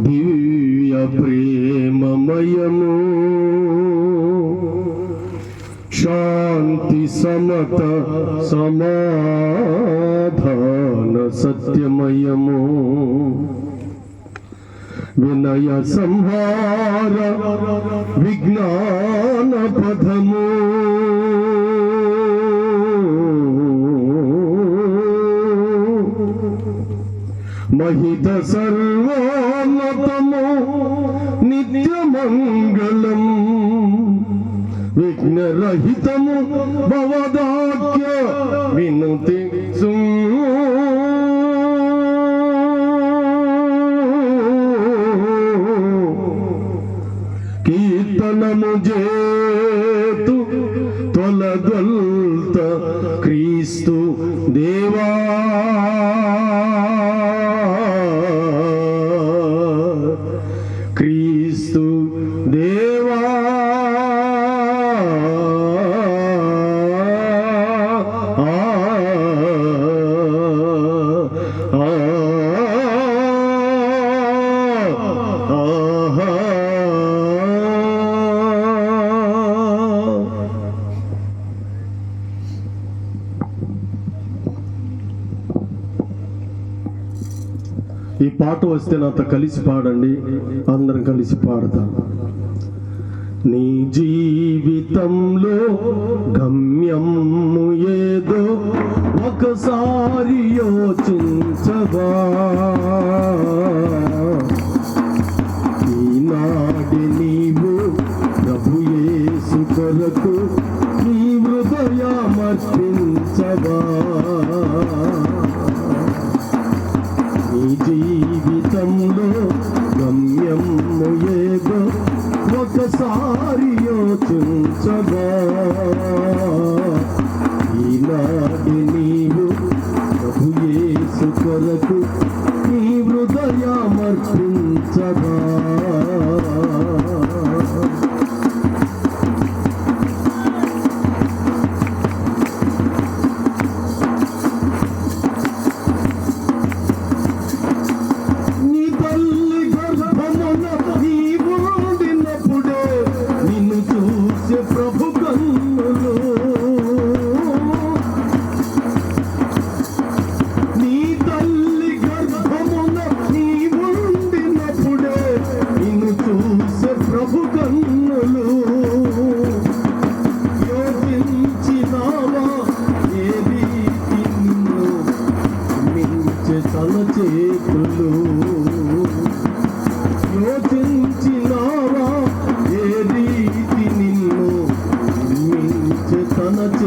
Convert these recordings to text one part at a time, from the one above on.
దివ్య ప్రేమమయము. శాంతి సమత సమాధాన సత్యమయము. వినయ సంహార విజ్ఞాన పథము. మహిత సర్వ మంగళం విఘ్నరహితము భవదాఖ్య వినతి కీర్తనము జేతు తొలగొల్త క్రీస్తు దేవా. ఈ పాట వస్తే నాతో కలిసి పాడండి. అందరం కలిసి పాడతాం. నీ జీవితంలో గమ్యము ఏదో ఒకసారి యోచించవా? ఈనాటి నీవు ప్రభు యేసు కొరకు నీ హృదయమర్పించవా? ఏదో ఒకసారి యోచించగా ఈనాటి నీవు ప్రభు యేసు కొరకు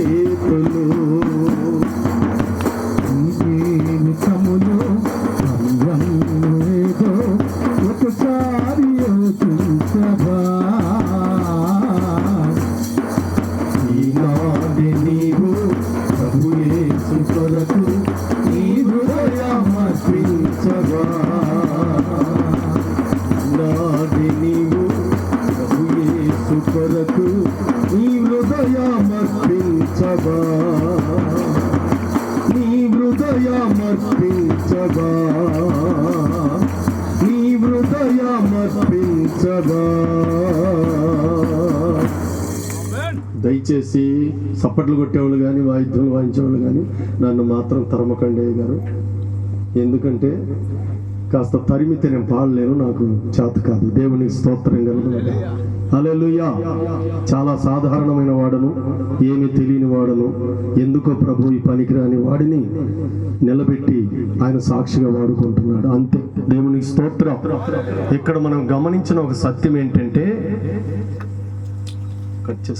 చేతులు జీవితములో ఏదో ఒకసారి యోచించవా నీవు ప్రభు యేసు కొరకు నీ హృదయమర్పించవా నాటి నీవు ప్రభు యేసు కొరకు నీ దయచేసి సప్పట్లు కొట్టేవాళ్ళు కానీ వాయిద్యం వాయించేవాళ్ళు కానీ నన్ను మాత్రం తరమకండి గారు ఎందుకంటే కాస్త తరిమితే నేను పాడలేను నాకు చేత కాదు. దేవునికి స్తోత్రం కలుగుతుంది అలెలుయా చాలా సాధారణమైన వాడను. ఏమి తెలియని వాడను. ఎందుకో ప్రభు ఈ పనికిరాని వాడిని నిలబెట్టి ఆయన సాక్షిగా వాడుకుంటున్నాడు. అంతే. దేవునికి స్తోత్రం. ఇక్కడ మనం గమనించిన ఒక సత్యం ఏంటంటే కట్